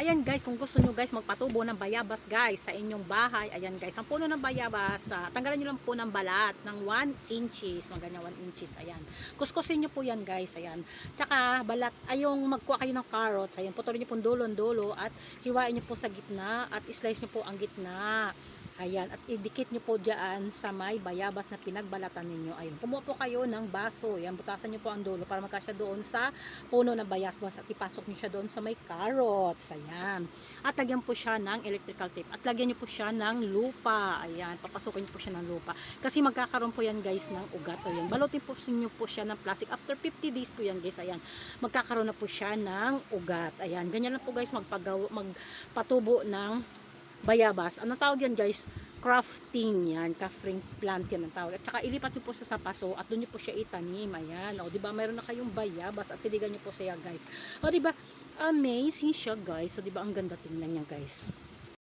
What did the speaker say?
Ayan guys, kung gusto nyo guys magpatubo ng bayabas guys sa inyong bahay. Ayan guys, ang puno ng bayabas, ah, tanggalan nyo lang po ng balat ng 1 inches. Mga ganyan 1 inches. Ayan. Kuskusin nyo po yan guys. Ayan. Tsaka balat, ay yung magkuha kayo ng carrots. Ayan, putulin nyo po dulo-dulo at hiwain nyo po sa gitna at slice nyo po ang gitna. Ayan, at idikit nyo po dyan sa may bayabas na pinagbalatan ninyo. Ayun, kumuha po kayo ng baso. Ayan, butasan nyo po ang dulo para magkasya doon sa puno ng bayabas at ipasok nyo siya doon sa may carrots. Ayan. At lagyan po siya ng electrical tape. At lagyan nyo po siya ng lupa. Ayan, papasukin nyo po siya ng lupa. Kasi magkakaroon po yan guys ng ugat. Ayan, balutin po nyo po siya ng plastic. After 50 days po yan guys. Ayan, magkakaroon na po siya ng ugat. Ayan, ganyan lang po guys magpagaw, magpatubo ng bayabas. Ano tawag yan guys? Crafting yan. Crafting plant yan ang tawag. At saka ilipat nyo po sa sapaso at doon nyo po siya itanim. Ayan. O, di ba Mayroon na kayong bayabas at tiligan nyo po siya guys. O, di ba Amazing siya guys. So, di ba ang ganda tingnan niya guys.